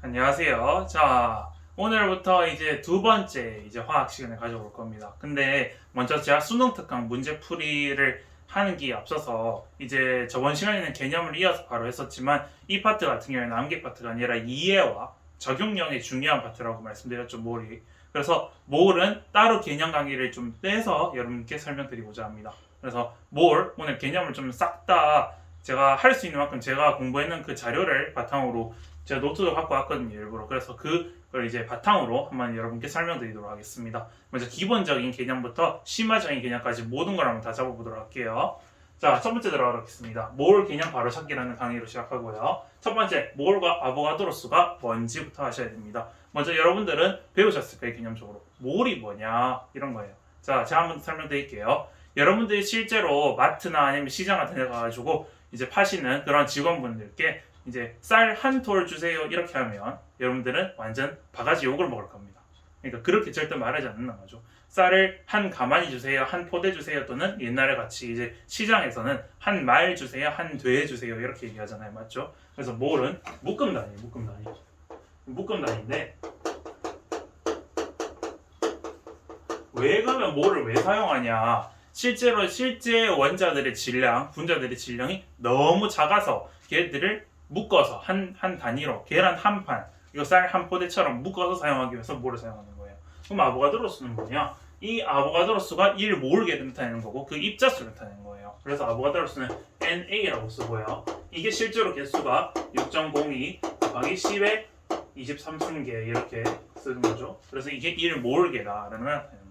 안녕하세요. 자, 오늘부터 이제 두 번째 이제 화학 시간을 가져볼 겁니다. 근데 먼저 제가 수능 특강 문제 풀이를 하는 게 앞서서 이제 저번 시간에는 개념을 이어서 바로 했었지만 이 파트 같은 경우에는 암기 파트가 아니라 이해와 적용력이 중요한 파트라고 말씀드렸죠, 몰이. 그래서 몰은 따로 개념 강의를 좀 떼서 여러분께 설명드리고자 합니다. 그래서 몰 오늘 개념을 좀 싹 다 제가 할 수 있는 만큼 제가 공부했는 그 자료를 바탕으로 제가 노트도 갖고 왔거든요 일부러. 그래서 그걸 이제 바탕으로 한번 여러분께 설명드리도록 하겠습니다. 먼저 기본적인 개념부터 심화적인 개념까지 모든 걸 한번 다 잡아보도록 할게요. 자 첫 번째 들어가도록 하겠습니다. 몰 개념 바로 찾기라는 강의로 시작하고요. 첫 번째 몰과 아보가드로스가 뭔지부터 하셔야 됩니다. 먼저 여러분들은 배우셨을 거예요 개념적으로. 몰이 뭐냐 이런 거예요. 자 제가 한번 설명드릴게요. 여러분들이 실제로 마트나 아니면 시장 같은 데 가가지고 이제 파시는 그런 직원분들께 이제 쌀한톨 주세요 이렇게 하면 여러분들은 완전 바가지 욕을 먹을 겁니다. 그러니까 그렇게 절대 말하지 않는 거죠. 쌀을 한 가마니 주세요, 한 포대 주세요 또는 옛날에 같이 이제 시장에서는 한 말 주세요, 한 돼 주세요 이렇게 얘기하잖아요, 맞죠? 그래서 몰은 묶음 단위, 묶음 단위, 묶음 단위인데 왜 그러면 몰을 왜 사용하냐? 실제로 실제 원자들의 질량, 분자들의 질량이 너무 작아서 걔들을 묶어서 한, 한 단위로 계란 한 판, 이거 쌀 한 포대처럼 묶어서 사용하기 위해서 뭐를 사용하는 거예요? 그럼 아보가드로스는 뭐냐? 이 아보가드로스가 1몰게 나타내는 거고 그 입자수를 나타내는 거예요. 그래서 아보가드로스는 NA라고 쓰고요. 이게 실제로 개수가 6.02 곱하기 10의 23승계 이렇게 쓰는 거죠. 그래서 이게 1몰계다라는 걸 나타내는.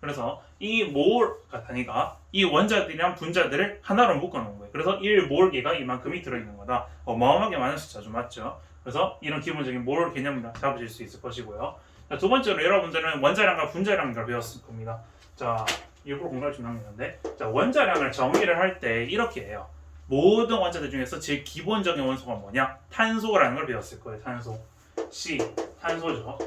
그래서 이몰 단위가 이 원자들이랑 분자들을 하나로 묶어놓은 거예요. 그래서 1몰계가 이만큼이 들어있는 거다. 어마어마하게 많은 숫자죠, 맞죠? 그래서 이런 기본적인 몰 개념을 잡으실 수 있을 것이고요. 자, 두 번째로 여러분들은 원자량과 분자량을 배웠을 겁니다. 자, 일부러 공간을 좀 남기는데, 자, 원자량을 정의를 할 때 이렇게 해요. 모든 원자들 중에서 제일 기본적인 원소가 뭐냐? 탄소라는 걸 배웠을 거예요. 탄소. C, 탄소죠.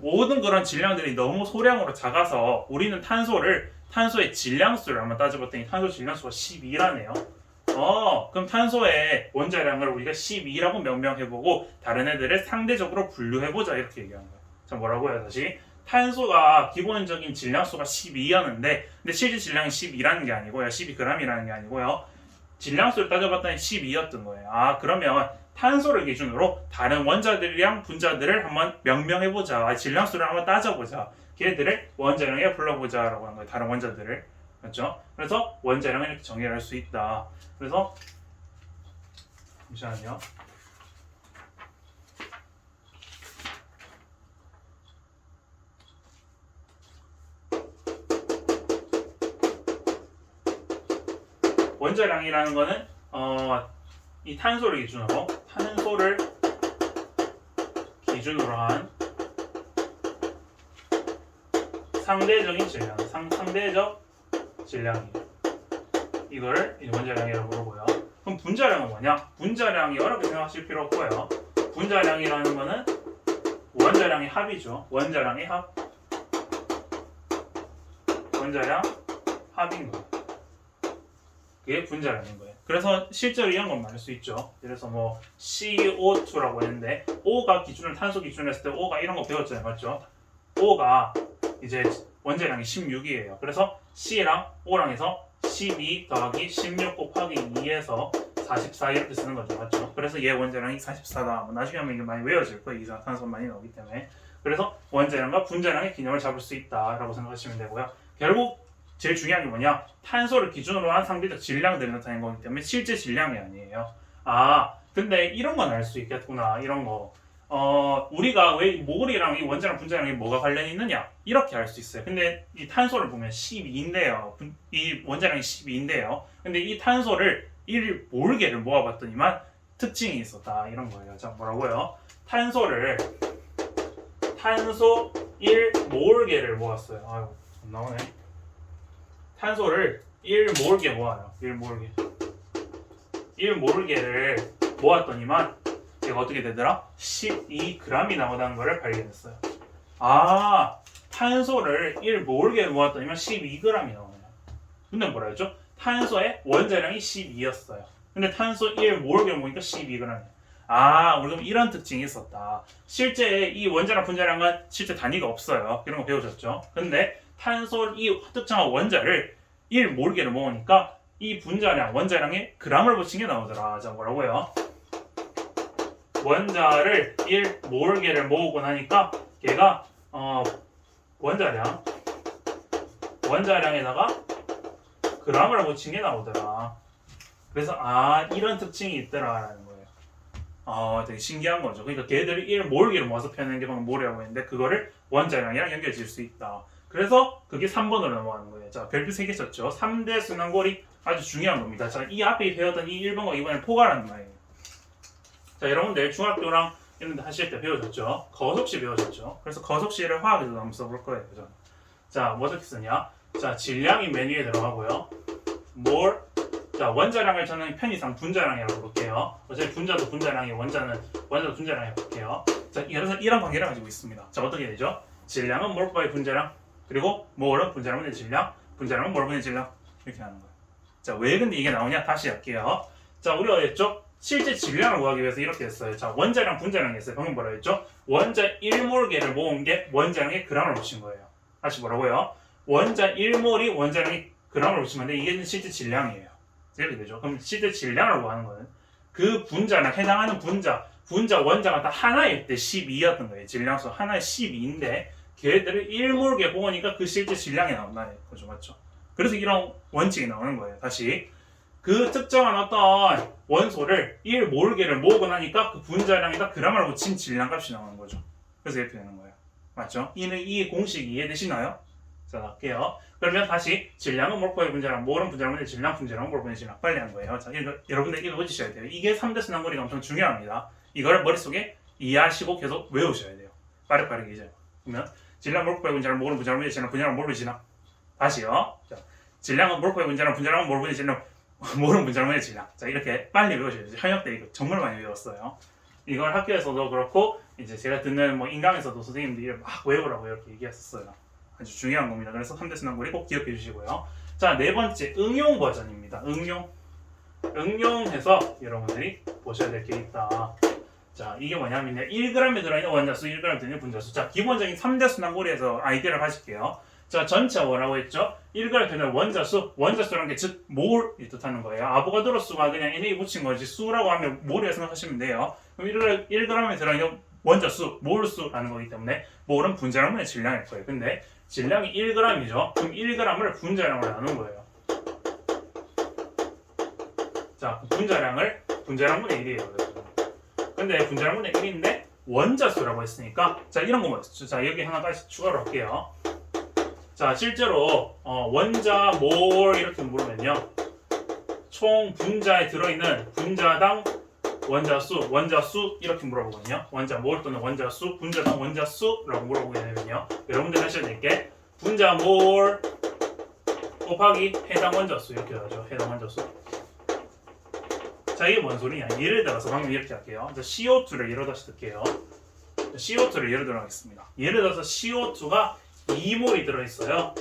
모든 그런 질량들이 너무 소량으로 작아서 우리는 탄소를 탄소의 질량수를 한번 따져봤더니 탄소 질량수가 12라네요. 어, 그럼 탄소의 원자량을 우리가 12라고 명명해보고 다른 애들을 상대적으로 분류해보자 이렇게 얘기하는 거예요. 자, 뭐라고요? 다시 탄소가 기본적인 질량수가 12였는데 근데 실제 질량이 12라는 게 아니고요. 12g이라는 게 아니고요. 질량수를 따져봤더니 12였던 거예요. 아, 그러면 탄소를 기준으로 다른 원자들이랑 분자들을 한번 명명해보자. 아, 질량수를 한번 따져보자. 걔들을 원자량에 불러보자 라고 하는 거예요. 다른 원자들을. 맞죠? 그래서 원자량을 이렇게 정의를 할 수 있다. 그래서 잠시만요. 원자량이라는 거는 어, 이 탄소를 기준으로 탄소를 기준으로 한 상대적인 질량, 상, 상대적. 이거를 이제 원자량이라고 부르고요. 그럼 분자량은 뭐냐? 분자량이 어렵게 생각하실 필요 없고요. 분자량이라는 거는 원자량의 합이죠. 원자량의 합. 원자량 합인 거예요. 그게 분자량인 거예요. 그래서 실제로 이런 건 말할 수 있죠. 그래서 뭐 CO2라고 했는데 O가 기준을 탄소 기준으로 했을 때 O가 이런 거 배웠잖아요. 맞죠? O가 이제 원자량이 16이에요. 그래서 C랑 O랑 해서 12 더하기 16 곱하기 2에서 44 이렇게 쓰는 거죠. 맞죠? 그래서 얘 원자량이 44다. 뭐 나중에 하면 이게 많이 외워질 거예요. 이산화탄소 많이 나오기 때문에. 그래서 원자량과 분자량의 개념을 잡을 수 있다라고 생각하시면 되고요. 결국 제일 중요한 게 뭐냐? 탄소를 기준으로 한 상대적 질량들이 나타낸 거기 때문에 실제 질량이 아니에요. 아, 근데 이런 건 알 수 있겠구나. 이런 거. 어, 우리가 왜 모글이랑 이 원자랑 분자랑이 뭐가 관련이 있느냐? 이렇게 알 수 있어요. 근데 이 탄소를 보면 12인데요. 이 원자량이 12인데요. 근데 이 탄소를 1 몰개를 모아봤더니만 특징이 있었다. 이런 거예요. 자, 뭐라고요? 탄소를 탄소 1 몰개를 모았어요. 아유, 안 나오네. 탄소를 1몰개 모아요. 1몰개. 1몰개를 모았더니만 얘가 어떻게 되더라? 12g이 나오다는 것을 발견했어요. 아, 탄소를 1몰개 모았더니만 12g이 나오네요. 근데 뭐라 했죠? 탄소의 원자량이 12였어요. 근데 탄소 1몰개 모으니까 12g이에요. 아, 우리 그럼 이런 특징이 있었다. 실제 이 원자랑 분자량은 실제 단위가 없어요. 이런 거 배우셨죠? 근데 탄소 이 특정한 원자를 1 몰개를 모으니까 이 분자량, 원자량에 g을 붙인 게 나오더라. 자, 뭐라고요? 원자를 1 몰개를 모으고 나니까 걔가 어, 원자량 원자량에다가 g을 붙인 게 나오더라. 그래서 아 이런 특징이 있더라라는 거예요. 아 되게 신기한 거죠. 그러니까 걔들이 1 몰기를 모아서 표현하는 게 방금 모래라고 했는데 그거를 원자량이랑 연결질 수 있다. 그래서 그게 3번으로 넘어가는 거예요. 자 별표 3개 썼죠. 3대 순환골이 아주 중요한 겁니다. 자 이 앞에 배웠던 이 1번과 2번을 포괄하는 말이에요. 자 여러분들 중학교랑 이런 데 하실 때 배우셨죠? 거속시 배우셨죠? 그래서 거속시를 화학에서 한번 써볼 거예요. 그죠? 자, 뭐 어떻게 쓰냐? 자, 질량이 메뉴에 들어가고요. 몰, 자, 원자량을 저는 편의상 분자량이라고 볼게요. 어차피 분자도 분자량이 원자는 원자도 분자량이라고 볼게요. 자, 그래서 이런 관계를 가지고 있습니다. 자, 어떻게 되죠? 질량은 몰바의 분자량, 그리고 몰은 분자량분의 질량, 분자량은 몰분의 질량 이렇게 하는 거예요. 자, 왜 근데 이게 나오냐? 다시 할게요. 자, 우리가 했죠? 실제 질량을 구하기 위해서 이렇게 했어요. 자, 원자량, 분자량이 있어요. 방금 뭐라 했죠? 원자 1몰개를 모은 게 원자량의 g을 붙인 거예요. 다시 뭐라고요? 원자 1몰이 원자량의 g을 붙이면 돼. 이게 실제 질량이에요. 이렇게 되죠. 그럼 실제 질량을 구하는 거는 그 분자랑 해당하는 분자, 분자 원자가 다 하나일 때 12였던 거예요. 질량수 하나에 12인데 걔들을 1몰개 모으니까 그 실제 질량이 나온다는 거죠. 맞죠? 그래서 이런 원칙이 나오는 거예요. 다시 그 특정한 어떤 원소를 1 몰개를 모으고 나니까 그 분자량에다 g을 붙인 질량값이 나오는 거죠. 그래서 이렇게 되는 거예요. 맞죠? 이는 이 공식 이해되시나요? 자, 갈게요. 그러면 다시 질량은 몰포의 분자량, 몰은 분자량분의 질량, 분자량은 몰분의 질량. 빨리 하는 거예요. 자, 이거, 여러분들 이거 보시셔야 돼요. 이게 3대 순환고리가 엄청 중요합니다. 이걸 머릿속에 이해하시고 계속 외우셔야 돼요. 빠르빠르게 이제. 그러면 질량 분자량, 몰은 분자량분의 질량, 분자량은 몰분의 질량. 다시요. 자, 질량은 분자량, 분자량은 몰분의 질량, 몰은 분자량분의 질량. 자, 이렇게 빨리 외우셔야 돼요. 현역 때 이거 정말 많이 외웠어요. 이걸 학교에서도 그렇고 이제 제가 듣는 뭐 인강에서도 선생님들이 막 외우라고 이렇게 얘기했었어요. 아주 중요한 겁니다. 그래서 3대 순환고리 꼭 기억해 주시고요. 자, 네 번째 응용 버전입니다. 응용. 응용해서 여러분들이 보셔야 될 게 있다. 자, 이게 뭐냐면 1g에 들어있는 원자수, 1g 들어있는 분자수. 자, 기본적인 3대 순환고리에서 아이디어를 가질게요. 자, 전체 뭐라고 했죠? 1g 들어있는 원자수, 원자수라는 게 즉 몰이 뜻하는 거예요. 아보가드로 수가 그냥 NA 붙인 거지 수라고 하면 몰이라 생각하시면 돼요. 그럼 1g, 1g에 들어있는 원자수, 몰수라는 거기 때문에 몰은 분자량분의 질량일 거예요. 근데 질량이 1g이죠. 그럼 1g을 분자량으로 나눈 거예요. 자, 그 분자량을 분자량분의 1이에요. 근데 분자량분의 1인데 원자수라고 했으니까 자 이런 거 보세요. 자 여기 하나까지 추가로 할게요. 자 실제로 어, 원자 몰 이렇게 물으면요. 총 분자에 들어있는 분자당 원자수, 원자수 이렇게 물어보거든요. 원자 몰 또는 원자수, 분자당 원자수라고 물어보게 되면요. 여러분들 하셔야 될 게 분자 몰 곱하기 해당 원자수 이렇게 하죠. 해당 원자수. 자 이게 뭔 소리냐? 예를 들어서 방금 이렇게 할게요. 자, CO2를 예로 들게요. 자, CO2를 예로 들어 하겠습니다. 예를 들어서 CO2가 2몰이 들어있어요.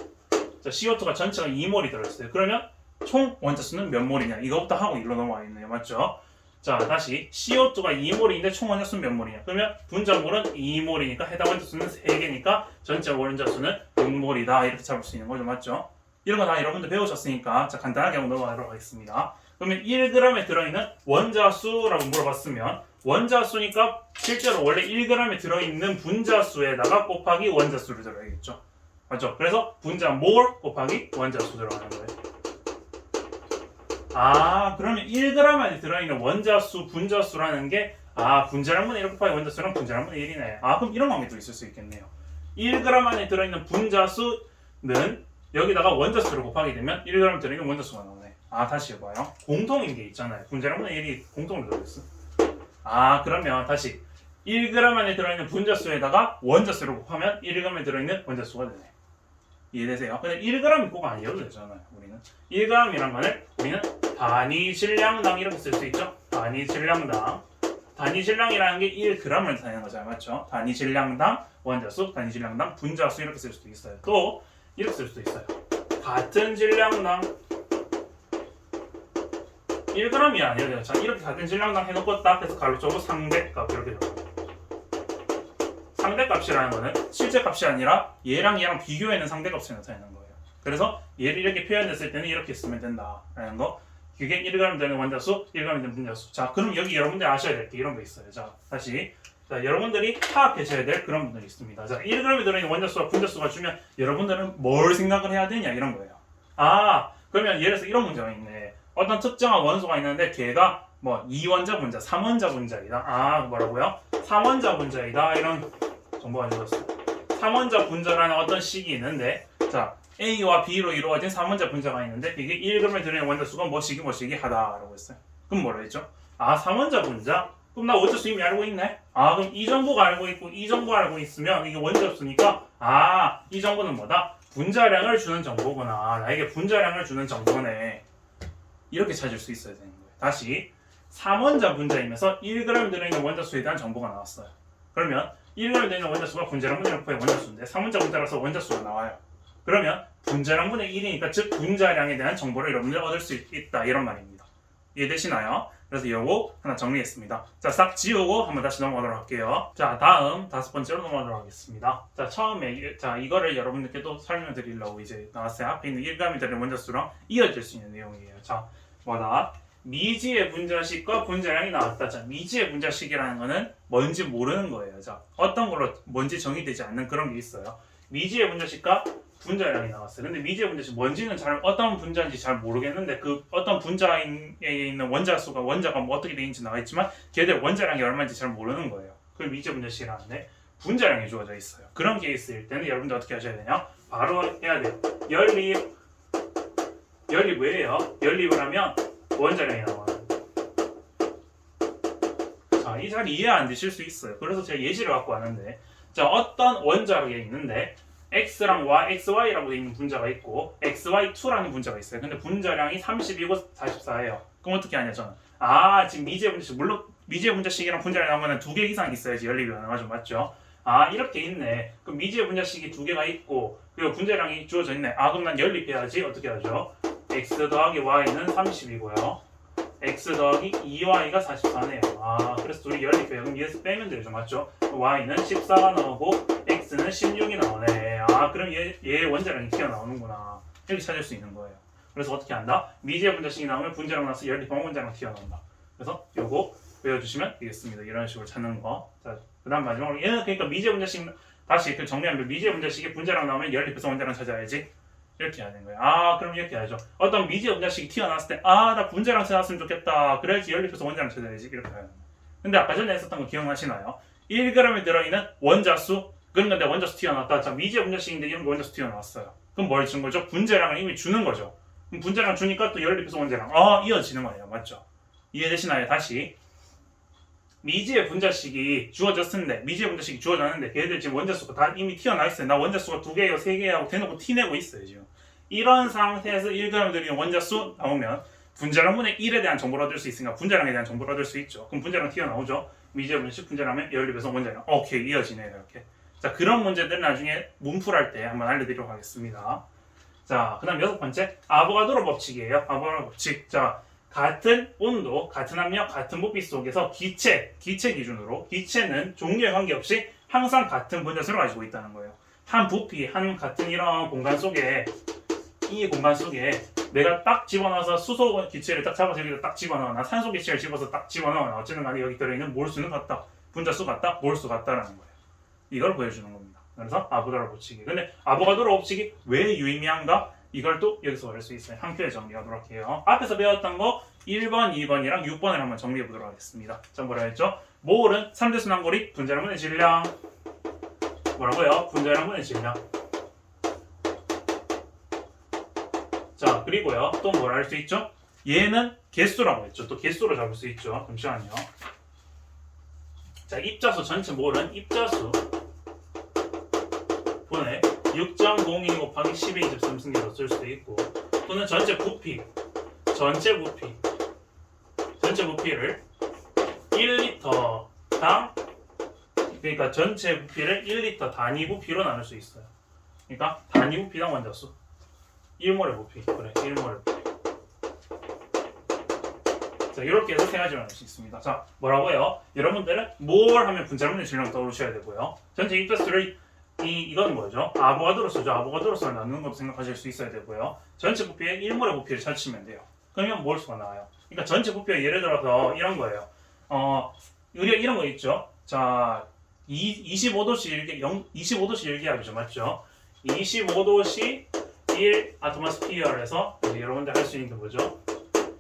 자, CO2가 전체가 2몰이 들어있어요. 그러면 총 원자수는 몇 몰이냐? 이거부터 하고 일로 넘어와 있네요. 맞죠? 자 다시 CO2가 2몰인데 총 원자수는 몇 몰이냐 그러면 분자몰은 2몰이니까 해당 원자수는 3개니까 전체 원자수는 6몰이다 이렇게 잡을 수 있는 거죠 맞죠? 이런 거 다 여러분들 배우셨으니까 자 간단하게 한번 넘어가도록 하겠습니다 그러면 1g에 들어있는 원자수라고 물어봤으면 원자수니까 실제로 원래 1g에 들어있는 분자수에다가 곱하기 원자수를 들어야겠죠 맞죠? 그래서 분자 몰 곱하기 원자수 들어가는 거예요 아 그러면 1g 안에 들어있는 원자수, 분자수라는 게 아 분자량분의 1 곱하기 원자수랑 분자량분의 1이네. 아 그럼 이런 관계도 있을 수 있겠네요. 1g 안에 들어있는 분자수는 여기다가 원자수를 곱하게 되면 1g 들어있는 원자수가 나오네. 아 다시 해봐요. 공통인 게 있잖아요. 분자량분의 1이 공통으로 들어있어. 아 그러면 다시 1g 안에 들어있는 분자수에다가 원자수를 곱하면 1g에 들어있는 원자수가 되네. 이해되세요? 근데 1g이 꼭 아니어도 되잖아요. 우리는 1g이란 말을 우리는 단위 질량당 이렇게 쓸 수 있죠. 단위 질량당 단위 질량이라는 게 1g을 나타내는 거잖아요. 맞죠? 단위 질량당 원자수, 단위 질량당 분자수 이렇게 쓸 수도 있어요. 또 이렇게 쓸 수도 있어요. 같은 질량당 1g이 아니라 자 이렇게 같은 질량당 해놓고 딱 해서 가로 적고 상대값 이렇게 적어요. 상대값이라는 거는 실제 값이 아니라 얘랑 얘랑 비교해는 상대값을 나타내는 거예요. 그래서 얘를 이렇게 표현했을 때는 이렇게 쓰면 된다라는 거. 그게 1g 되는 원자수, 1g 되는 분자수. 자, 그럼 여기 여러분들이 아셔야 될 게 이런 거 있어요. 자, 다시. 자, 여러분들이 파악하셔야 될 그런 분들이 있습니다. 자, 1g이 들어있는 원자수와 분자수가 주면 여러분들은 뭘 생각을 해야 되냐 이런 거예요. 아, 그러면 예를 들어서 이런 문제가 있네. 어떤 특정한 원소가 있는데 걔가 뭐 2원자 분자, 3원자 분자이다. 아, 뭐라고요? 3원자 분자이다. 이런 정보가 주었어요. 3원자 분자라는 어떤 식이 있는데 자, A와 B로 이루어진 3원자 분자가 있는데 이게 1g을 들어있는 원자 수가 뭐시기 뭐시기 하다라고 했어요. 그럼 뭐라 했죠? 아, 3원자 분자? 그럼 나 원자 수 이미 알고 있네? 아, 그럼 이 정보가 알고 있고 이 정보 알고 있으면 이게 원자 수니까 아, 이 정보는 뭐다? 분자량을 주는 정보구나. 나에게 분자량을 주는 정보네. 이렇게 찾을 수 있어야 되는 거예요. 다시 3원자 분자이면서 1g 들어있는 원자수에 대한 정보가 나왔어요. 그러면 1g 들어있는 원자수가 분자량 분의 6%의 원자수인데 3원자 분자라서 원자수가 나와요. 그러면 분자량 분의 1이니까 즉 분자량에 대한 정보를 여러분들 얻을 수 있다 이런 말입니다. 이해되시나요? 그래서 요거 하나 정리했습니다. 자, 싹 지우고 한번 다시 넘어가도록 할게요. 자, 다음 다섯 번째로 넘어가도록 하겠습니다. 자, 처음에 이- 자 이거를 여러분들께 또 설명드리려고 이제 나왔어요. 앞에 있는 1감이 되는 원자수랑 이어질 수 있는 내용이에요. 자, 뭐다? 미지의 분자식과 분자량이 나왔다. 자, 미지의 분자식이라는 거는 뭔지 모르는 거예요. 자, 어떤 걸로 뭔지 정의되지 않는 그런 게 있어요. 미지의 분자식과 분자량이 나왔어요. 근데 미지의 분자식 뭔지는 잘 어떤 분자인지 잘 모르겠는데 그 어떤 분자에 있는 원자 수가 원자가 뭐 어떻게 되는지 나와 있지만 걔들 원자량이 얼마인지 잘 모르는 거예요. 그걸 미지의 분자식이라는데 분자량이 주어져 있어요. 그런 케이스일 때는 여러분들 어떻게 하셔야 되냐? 바로 해야 돼요. 연립 연립 왜예요? 연립을 하면 원자량이 나와요. 자, 이 잘 이해 안 되실 수 있어요. 그래서 제가 예시를 갖고 왔는데 자, 어떤 원자력이 있는데 x랑 y, xy라고 되어 있는 분자가 있고 xy2라는 분자가 있어요. 근데 분자량이 30이고 44예요. 그럼 어떻게 하냐 저는 아 지금 미지의 분자식 물론 미지의 분자식이랑 분자량 나오면 두 개 이상 있어야지 연립이 가능하죠 맞죠? 아 이렇게 있네. 그럼 미지의 분자식이 두 개가 있고 그리고 분자량이 주어져 있네. 아 그럼 난 연립해야지 어떻게 하죠? x 더하기 y는 30이고요. x 더하기 2y가 44네요. 아 그래서 둘이 연립해요. 그럼 얘에서 빼면 되죠 맞죠? y는 14가 나오고 x는 16이 나오네. 아 그럼 얘, 얘의 원자량이 튀어나오는구나. 이렇게 찾을 수 있는 거예요. 그래서 어떻게 한다? 미지의 분자식이 나오면 분자량 나서 연립하면 원자량 튀어나온다. 그래서 요거 외워주시면 되겠습니다. 이런 식으로 찾는 거. 자, 그 다음 마지막으로 얘는 그러니까 미지의 분자식 다시 그 정리하면 미지의 분자식에 분자량 나오면 연립해서 원자량 찾아야지. 이렇게 해야 되는 거예요. 아, 그럼 이렇게 하죠. 어떤 미지의 분자식이 튀어나왔을 때, 아, 나 분자량 찾았으면 좋겠다. 그래야지 연립해서 원자량 찾아야지. 이렇게 해야 되는 거예요. 근데 아까 전에 했었던 거 기억나시나요? 1g에 들어있는 원자수, 그런 건데 원자수 튀어나왔다. 자, 미지의 분자식인데 이런 거 원자수 튀어나왔어요. 그럼 뭘 준 거죠? 분자량을 이미 주는 거죠. 그럼 분자량 주니까 또 연립해서 원자량. 아, 이어지는 거예요. 맞죠? 이해되시나요? 다시. 미지의 분자식이 주어졌는데 미지의 분자식이 주어졌는데 걔들 지금 원자수가 다 이미 튀어나 있어요. 나 원자수가 두 개요, 세 개하고 대놓고 티내고 있어요 지금. 이런 상태에서 1g 들이는 원자수 나오면 분자량분의 1에 대한 정보를 얻을 수 있으니까 분자량에 대한 정보를 얻을 수 있죠. 그럼 분자량 튀어나오죠. 미지의 분자식 분자량은 연립해서 원자량. 오케이 이어지네요 이렇게. 자 그런 문제들 나중에 문풀할 때 한번 알려드리도록 하겠습니다. 자 그 다음 여섯 번째 아보가드로 법칙이에요. 아보가드로 법칙. 자 같은 온도, 같은 압력, 같은 부피 속에서 기체, 기체 기준으로 기체는 종류에 관계없이 항상 같은 분자수를 가지고 있다는 거예요. 한 부피, 한 같은 이런 공간 속에 이 공간 속에 내가 딱 집어넣어서 수소 기체를 딱 잡아서 여기다 딱 집어넣거나 산소 기체를 집어서 딱 집어넣거나 어쨌든 간에 여기 들어있는 몰수는 같다. 분자수 같다. 몰수 같다라는 거예요. 이걸 보여주는 겁니다. 그래서 아보가드로 법칙이. 근데 아보가드로 법칙이 왜 유의미한가? 이걸 또 여기서 알 수 있어요. 한 표에 정리하도록 할게요. 앞에서 배웠던 거 1번, 2번이랑 6번을 한번 정리해 보도록 하겠습니다. 자, 뭐라 했죠? 몰은 3대 순환고리 분자량분의 질량. 뭐라고요? 분자량분의 질량. 자, 그리고요. 또뭘알수 있죠? 얘는 개수라고 했죠. 또 개수로 잡을 수 있죠. 잠시만요. 자, 입자수 전체 몰은 입자수 6.02 곱하기 10의 23승계로 쓸 수도 있고 또는 전체 부피 전체 부피 전체 부피를 1리터당 그러니까 전체 부피를 1리터 단위 부피로 나눌 수 있어요. 그러니까 단위 부피당 원자수 1몰의 부피 그래 1몰의 부피 자, 이렇게 해서 세 가지를 나눌 수 있습니다. 자, 뭐라고요? 여러분들은 뭘 하면 분자문의 질량을 떠오르셔야 되고요. 전체 입자수를 이 이건 뭐죠? 아보가드로스죠. 아보가드로스를 나누는 것도 생각하실 수 있어야 되고요. 전체 부피의 1몰의 부피를 찾으시면 돼요. 그러면 몰수가 나와요. 그러니까 전체 부피가 예를 들어서 이런 거예요. 어, 우리가 이런 거 있죠. 자, 이, 25도씨 일기, 0, 25도씨 일기압이죠. 맞죠? 25도씨 1 아토마스피어에서 여러분들 할 수 있는 게 뭐죠?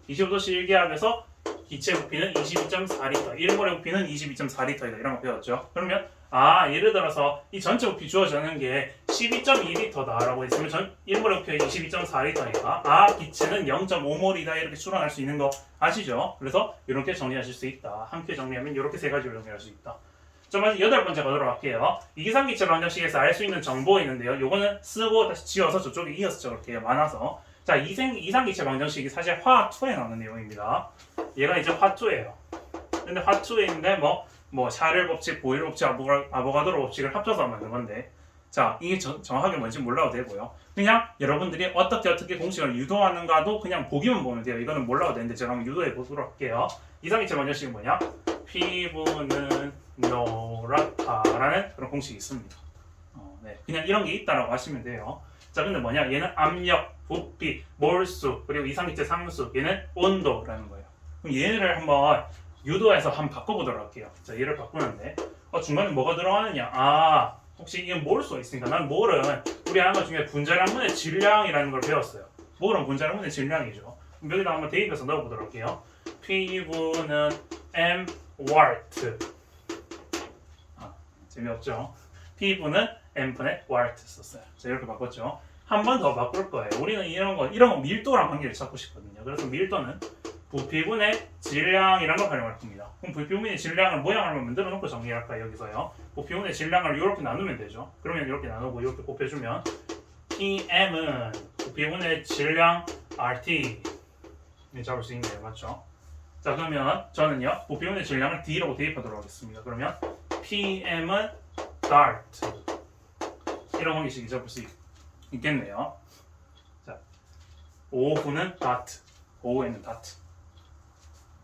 25도씨 일기압에서 기체 부피는 22.4리터, 1몰의 부피는 22.4리터이다. 이런 거 배웠죠. 그러면 아 예를 들어서 이 전체 부피 주어지는 게 12.2리터다라고 했으면 전 1몰의 부피가 22.4리터니까 아 기체는 0.5몰이다 이렇게 추론할 수 있는 거 아시죠? 그래서 이렇게 정리하실 수 있다. 함께 정리하면 이렇게 세 가지로 정리할 수 있다. 자, 먼저 여덟 번째 가도록 할게요. 이상기체 방정식에서 알 수 있는 정보 있는데요. 요거는 쓰고 다시 지워서 저쪽에 이어서 적을게요. 많아서. 자, 이생, 이상 기체 방정식이 사실 화2에 나오는 내용입니다. 얘가 이제 화2예요. 근데 화2인데 뭐, 뭐, 샤를 법칙, 보일 법칙, 아보가, 아보가드로 법칙을 합쳐서 만든 건데. 자, 이게 저- 정확하게 뭔지 몰라도 되고요. 그냥 여러분들이 어떻게 어떻게 공식을 유도하는가도 그냥 보기만 보면 돼요. 이거는 몰라도 되는데 제가 한번 유도해 보도록 할게요. 이상기체 방정식이 뭐냐? 피부는 노랗다라는 그런 공식이 있습니다. 어, 네, 그냥 이런 게 있다라고 하시면 돼요. 자, 근데 뭐냐? 얘는 압력, 부피, 몰수, 그리고 이상기체 상수, 얘는 온도라는 거예요. 그럼 얘를 한번 유도해서 한번 바꿔보도록 할게요. 자, 얘를 바꾸는데 어, 중간에 뭐가 들어가느냐? 아, 혹시 이게 몰수가 있으니까 난 몰은 우리 것 중에 분자량분의 질량이라는 걸 배웠어요. 몰은 분자량분의 질량이죠. 그럼 여기다 한번 대입해서 넣어보도록 할게요. P분은 m 와트. 아, 재미없죠? P분은 m분의 와트 썼어요. 자, 이렇게 바꿨죠. 한 번 더 바꿀 거예요. 우리는 이런 거, 이런 거 밀도랑 관계를 찾고 싶거든요. 그래서 밀도는 부피분의 질량이라는 걸 활용할 겁니다. 그럼 부피분의 질량을 모양을 만들어 놓고 정리할까요? 여기서요. 부피분의 질량을 이렇게 나누면 되죠. 그러면 이렇게 나누고 이렇게 곱해주면 PM은 부피분의 질량 RT 네, 잡을 수 있네요. 맞죠? 자 그러면 저는요 부피분의 질량을 D라고 대입하도록 하겠습니다. 그러면 PM은 DART 이런 방식이 잡을 수 있, 있겠네요. 자 5분은 DART 5에는 DART 아,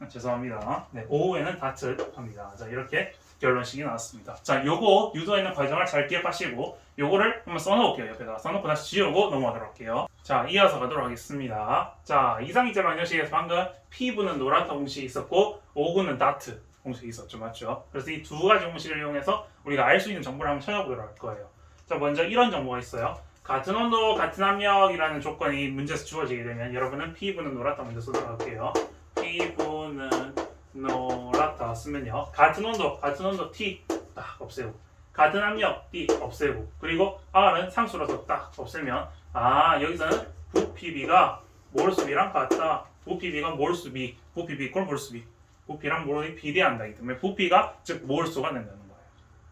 죄송합니다. 네 5에는 DART 합니다. 자 이렇게 결론식이 나왔습니다. 자 요거 유도하는 과정을 잘 기억하시고 요거를 한번 써놓을게요. 옆에다가 써놓고 다시 지우고 넘어가도록 할게요. 자 이어서 가도록 하겠습니다. 자 이상이제 방정식에서 방금 P분은 노란타 공식이 있었고 5분은 다트 공식이 있었죠. 맞죠? 그래서 이 두 가지 공식을 이용해서 우리가 알 수 있는 정보를 한번 찾아보도록 할 거예요. 자 먼저 이런 정보가 있어요. 같은 온도 같은 압력이라는 조건이 문제에서 주어지게 되면 여러분은 P분은 노랗다 먼저 쓰도록 할게요. P분 은 노랗다 쓰면요. 같은 온도 같은 온도 T 딱 없애고 같은 압력 B 없애고 그리고 R은 상수라서 딱 없애면 아 여기서는 부피비가 몰수비랑 같다. 부피비가 몰수비 부피비 이꼴 몰수비. 부피랑 몰이 비례한다기 때문에 부피가 즉 몰수가 된다는 거예요.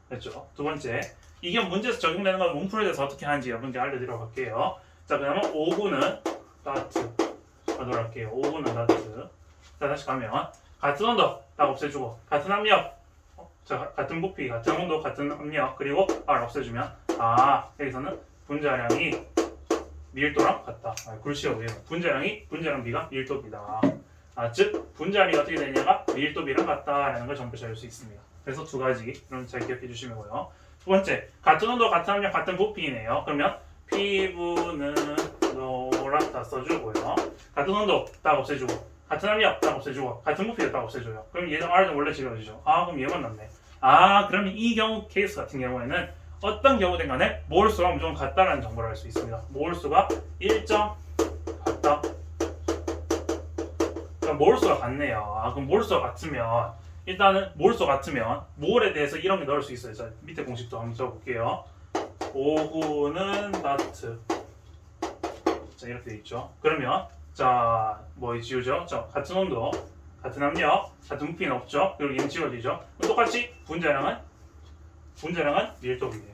됐죠? 두 번째 이게 문제에서 적용되는 걸 문풀에 대해서 어떻게 하는지 여러분께 알려드려 갈게요. 자 그러면 5분은 다트 가도록 할게요. 5분은 다트 자 다시 가면 같은 온도 딱 없애주고 같은 압력 어, 자 가- 같은 부피 같은 온도 같은 압력 그리고 R 없애주면 아 여기서는 분자량이 밀도랑 같다. 아, 글씨가 왜요? 분자량이 분자량 비가 밀도비다. 아, 즉 분자량이 어떻게 되냐가 밀도비랑 같다라는 걸 정보 찾을 수 있습니다. 그래서 두 가지 그럼 잘 기억해 주시면고요. 두 번째 같은 온도 같은 압력 같은 부피네요. 그러면 피부는 노랗다 써주고요. 같은 온도 딱 없애주고 같은 압력 딱 없애주고 같은 부피도 딱 없애줘요. 그럼 얘는 R은 원래 지워지죠. 아 그럼 얘만 남네. 아 그러면 이 경우 케이스 같은 경우에는 어떤 경우든 간에 몰수가 무조건 같다라는 정보를 알 수 있습니다. 몰수가 1점 같다. 그럼 몰수가 같네요. 아, 그럼 몰수가 같으면 일단은 몰수 같으면 몰에 대해서 이런 게 넣을 수 있어요. 자, 밑에 공식도 한번 적어볼게요. 5구는 나트. 자, 이렇게 돼 있죠. 그러면 자, 뭐 지우죠? 자, 같은 온도, 같은 압력, 같은 부피는 없죠. 그리고 얘는 지워지죠. 똑같이 분자량은 분자량은 밀도비예요.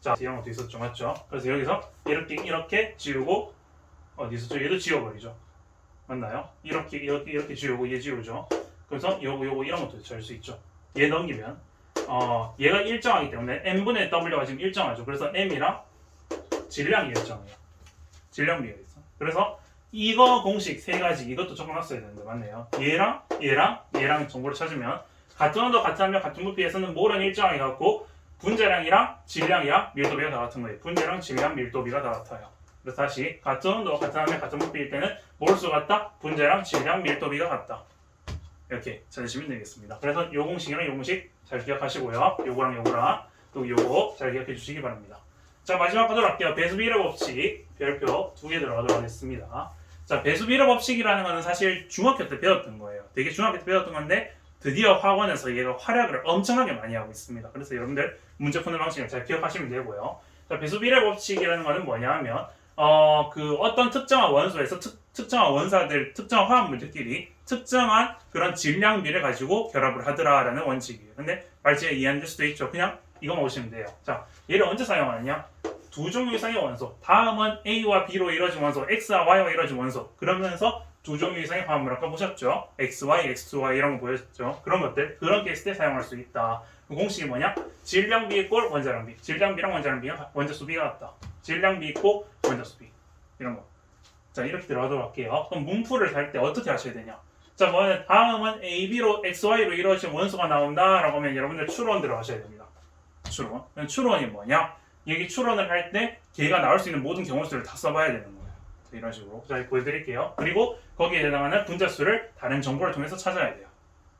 자, 이런 것도 있었죠, 맞죠? 그래서 여기서 이렇게 이렇게 지우고 어디 있었죠? 얘도 지워버리죠. 맞나요? 이렇게 이렇게 이렇게 지우고 얘 지우죠. 그래서 요거 요거 이런 것도 잘수 있죠. 얘 넘기면 어 얘가 일정하기 때문에 n 분의 w가 지금 일정하죠. 그래서 m이랑 질량이 일정해요. 질량 비가 있어. 그래서 이거 공식 세 가지 이것도 적어놨어야 되는데 맞네요. 얘랑 얘랑 얘랑 정보를 찾으면 같은 온도 같은 함량 같은 부피에서는 몰은 일정하게 같고 분자량이랑 질량이랑 밀도비가 다 같은 거예요. 분자량, 질량, 밀도비가 다 같아요. 그래서 다시 같은 온도 같은 함량 같은 부피일 때는 몰수 같다. 분자량, 질량, 밀도비가 같다. 이렇게 찾으시면 되겠습니다. 그래서 요 공식이랑 요 공식 잘 기억하시고요. 요거랑 요거랑 또 요거 잘 기억해 주시기 바랍니다. 자 마지막 가도록 할게요. 배수 비례 법칙 별표 두 개 들어가도록 하겠습니다. 자 배수 비례 법칙이라는 거는 사실 중학교 때 배웠던 거예요. 되게 중학교 때 배웠던 건데 드디어 학원에서 얘가 활약을 엄청나게 많이 하고 있습니다. 그래서 여러분들 문제 푸는 방식을 잘 기억하시면 되고요. 자 배수 비례 법칙이라는 거는 뭐냐 하면 어, 그 어떤 특정한 원소에서 특, 특정한 원사들, 특정한 화학 물질끼리 특정한 그런 질량비를 가지고 결합을 하더라라는 원칙이에요. 근데 말지에 이해 안 될 수도 있죠. 그냥 이거만 보시면 돼요. 자, 얘를 언제 사용하느냐? 두 종류 이상의 원소. 다음은 A와 B로 이루어진 원소, X와 Y와 이루어진 원소. 그러면서 두 종류 이상의 화합물 아까 보셨죠? XY, X2Y 이런 거 보였죠? 그런 것들 그런 케이스 때 사용할 수 있다. 그 공식이 뭐냐? 질량비 꼴 원자량비. 질량비랑 원자량비가 원자수 비가 같다. 질량비 있고 원자수 비 이런 거. 자 이렇게 들어가도록 할게요. 그럼 문풀을 할 때 어떻게 하셔야 되냐? 자? 다음은 AB로 XY로 이루어진 원소가 나온다라고 하면 여러분들 추론 들어가셔야 됩니다. 추론. 추론이 뭐냐? 여기 추론을 할 때 걔가 나올 수 있는 모든 경우수를 다 써봐야 되는 거예요. 자, 이런 식으로. 자, 보여드릴게요. 그리고 거기에 해당하는 분자수를 다른 정보를 통해서 찾아야 돼요.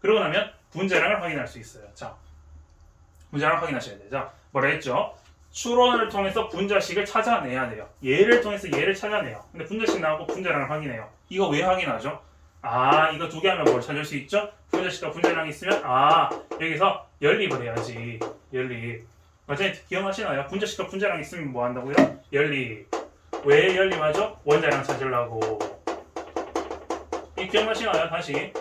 그러고 나면 분자량을 확인할 수 있어요. 자, 분자량 확인하셔야. 자, 뭐라 했죠? 추론을 통해서 분자식을 찾아내야 돼요. 얘를 통해서 얘를 찾아내요. 근데 분자식 나오고 분자량을 확인해요. 이거 왜 확인하죠? 아, 이거 두 개 하면 뭘 찾을 수 있죠? 분자식과 분자량이 있으면 아, 여기서 연립을 해야지. 연립. 맞아요? 기억하시나요? 분자식과 분자량이 있으면 뭐 한다고요? 연립. 왜 연립하죠? 원자량 찾으려고. 이 기억나시나요? 다시.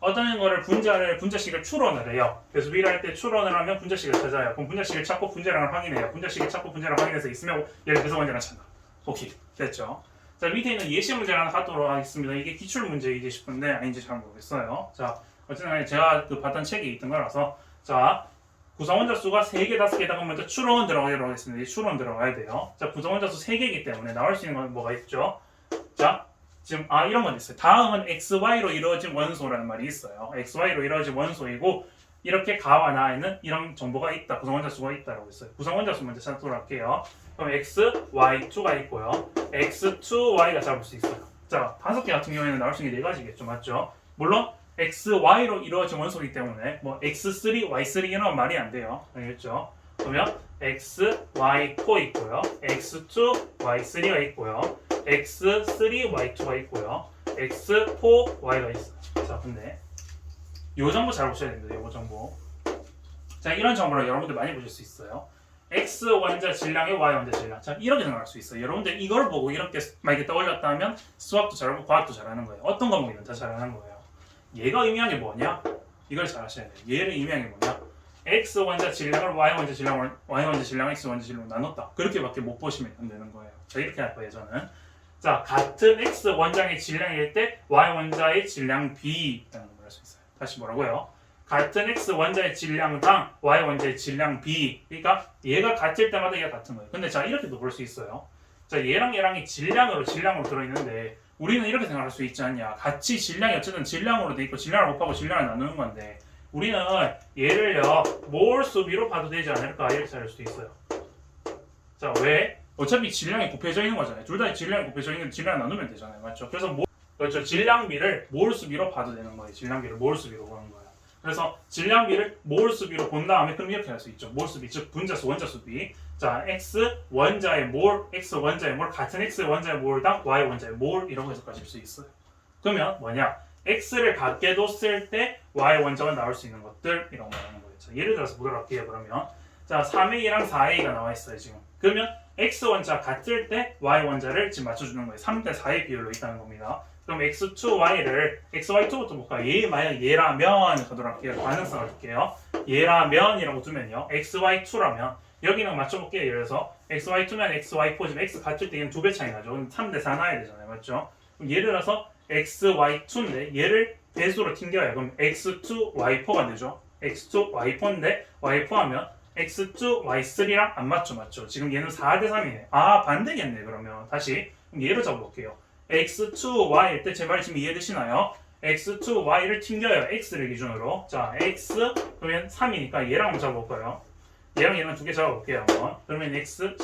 어떤 거를 분자를 분자식을 추론을 해요. 그래서 미래할 때 추론을 하면 분자식을 찾아요. 그럼 분자식을 찾고 분자량을 확인해요. 분자식을 찾고 분자량을 확인해서 있으면 예를 들어서 원자량 찾나. 오케이 됐죠. 자 밑에 있는 예시 문제를 하나 갖도록 하겠습니다. 이게 기출 문제이지 싶은데 아닌지 잘 모르겠어요. 자 어쨌든 제가 그 봤던 책이 있던 거라서 자 구성 원자 수가 3개, 5개다가 먼저 추론 들어가도록 하겠습니다. 이 추론 들어가야 돼요. 자 구성 원자 수 3개이기 때문에 나올 수 있는 건 뭐가 있죠? 자 지금 아 이런 건 있어요. 다음은 XY로 이루어진 원소라는 말이 있어요. XY로 이루어진 원소이고 이렇게 가와 나에는 이런 정보가 있다. 구성 원자 수가 있다라고 있어요. 구성 원자 수 먼저 찾도록 할게요. 그럼 X, Y2가 있고요. X2Y가 잡을 수 있어요. 자, 다섯 개 같은 경우에는 나올 수 있는 네 가지겠죠, 맞죠? 물론 X, Y로 이루어진 원소이기 때문에 뭐 X3, Y3 이런 건 말이 안 돼요. 알겠죠? 그러면 X, Y4 있고요. X2, Y3가 있고요. X3, Y2가 있고요. X4, Y가 있어요. 자, 근데 요 정보 잘 보셔야 됩니다. 요거 정보. 자, 이런 정보를 여러분들 많이 보실 수 있어요. X 원자 질량의 Y 원자 질량. 자, 이렇게 생각할 수 있어요. 여러분들 이걸 보고 이렇게 만약에 떠올렸다 하면 수학도 잘하고 과학도 잘하는 거예요. 어떤 과목이든 다 잘하는 거예요. 얘가 의미하는 게 뭐냐? 이걸 잘 아셔야 돼요. 얘를 의미하는 게 뭐냐? X 원자 질량을 Y 원자 질량을 Y 원자 질량 X 원자 질량으로 나눴다. 그렇게밖에 못 보시면 안 되는 거예요. 자, 이렇게 할 거예요, 저는. 자, 같은 X 원장의 질량일 때 Y 원자의 질량 B라는 걸 할 수 있어요. 다시 뭐라고요? 같은 X 원자의 질량당 Y 원자의 질량 B. 그러니까 얘가 같을 때마다 얘가 같은 거예요. 근데 자, 이렇게도 볼 수 있어요. 자, 얘랑 얘랑이 질량으로 질량으로 들어 있는데 우리는 이렇게 생각할 수 있지 않냐. 같이 질량이 어쨌든 질량으로 돼 있고 질량을 곱하고 질량을 나누는 건데 우리는 얘를요 몰 수비로 봐도 되지 않을까 이렇게 생각할 수도 있어요. 자, 왜? 어차피 질량이 곱해져 있는 거잖아요. 둘 다 질량이 곱해져 있는 질량 나누면 되잖아요. 맞죠? 그래서 모, 그렇죠. 질량비를 몰 수비로 봐도 되는 거예요. 질량비를 몰 수비로 보는 거예요. 그래서 질량비를 몰 수비로 본 다음에 그럼 이렇게 할 수 있죠. 몰 수비, 즉 분자수, 원자 수 비. 자, x 원자의 몰, x 원자의 몰 같은 x 원자의 몰당 y 원자의 몰 이런 거 해석하실 수 있어요. 그러면 뭐냐? x를 같게 뒀을 때 y 원자가 나올 수 있는 것들 이런 거 말하는 거예요. 자, 예를 들어서 보도록 할게요. 그러면 자, 3a랑 4a가 나와 있어요, 지금. 그러면 x 원자 같을 때 y 원자를 지금 맞춰주는 거예요. 3대 4의 비율로 있다는 겁니다. 그럼 x2y를 xy2부터 볼까요? 얘 만약 얘라면 가도록 할게요. 가능성을 줄게요. 얘라면이라고 두면요. xy2라면 여기는 맞춰볼게요. 예를 들어서 xy2면 xy4 지금 x 같을 때 얘는 두 배 차이 나죠. 그럼 3대 4 나야 되잖아요. 맞죠? 그럼 예를 들어서 xy2인데 얘를 배수로 튕겨요. 그럼 x2y4가 되죠. x2y4인데 y4 하면 x2, y3랑 안 맞죠, 맞죠? 지금 얘는 4대 3이네. 아, 반대겠네, 그러면. 다시. 얘로 잡아볼게요. x2, y일 때제 말이 지금 이해되시나요? x2, y를 튕겨요. x를 기준으로. 자, x 그러면 3이니까 얘랑 한번 잡아볼까요? 얘랑 얘랑 두 개 잡아볼게요. 한번. 그러면 x6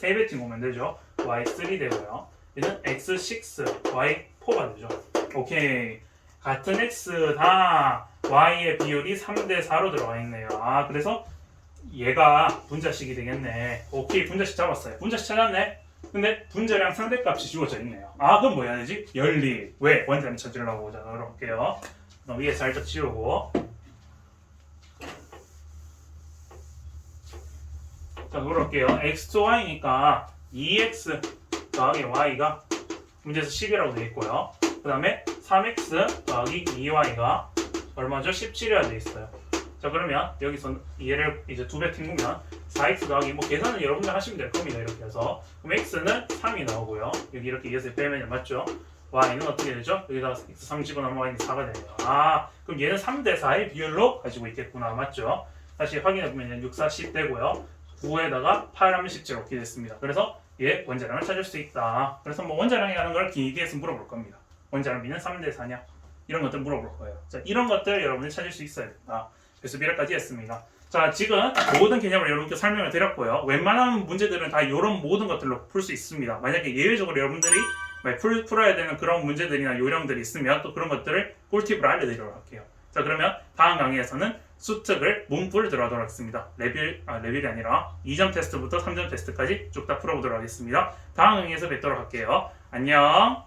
3배 튕기면 되죠. y3 되고요. 얘는 x6, y4가 되죠. 오케이. 같은 x 다 y의 비율이 3대 4로 들어가 있네요. 아, 그래서 얘가 분자식이 되겠네. 오케이, 분자식 잡았어요. 분자식 찾았네. 근데 분자량 상대값이 주어져 있네요. 아, 그럼 뭐 해야 되지? 연리. 왜? 원자량 찾으려고 자, 열어볼게요. 그럼 위에 살짝 지우고. 자, 그럴게요. x2y니까 2x 더하기 y가 문제에서 10이라고 되어 있고요. 그 다음에 3x 더하기 2y가 얼마죠? 17이라 되어 있어요. 자 그러면 여기서 얘를 이제 두 배 튕기면 4x 더하기 뭐 계산은 여러분들 하시면 될 겁니다. 이렇게 해서 그럼 x는 3이 나오고요. 여기 이렇게 2에서 빼면 맞죠? y는 어떻게 되죠? 여기다가 x 3 집어넣으면 y는 4가 되네요. 아 그럼 얘는 3대 4의 비율로 가지고 있겠구나. 맞죠? 다시 확인해보면 6, 4, 10 되고요. 9에다가 8 하면 17 이렇게 됐습니다. 그래서 얘 원자량을 찾을 수 있다. 그래서 뭐 원자량이라는 걸 해서 물어볼 겁니다. 원자량 B는 3대 4냐? 이런 것들 물어볼 거예요. 자, 이런 것들 여러분이 찾을 수 있어야 된다. 그래서 미래까지 했습니다. 자, 지금 모든 개념을 여러분께 설명을 드렸고요. 웬만한 문제들은 다 이런 모든 것들로 풀 수 있습니다. 만약에 예외적으로 여러분들이 막 풀, 풀어야 되는 그런 문제들이나 요령들이 있으면 또 그런 것들을 꿀팁으로 알려드리도록 할게요. 자, 그러면 다음 강의에서는 수특을 문풀 들어가도록 하겠습니다. 레빌, 아, 레빌이 아니라 2점 테스트부터 3점 테스트까지 쭉 다 풀어보도록 하겠습니다. 다음 강의에서 뵙도록 할게요. 안녕!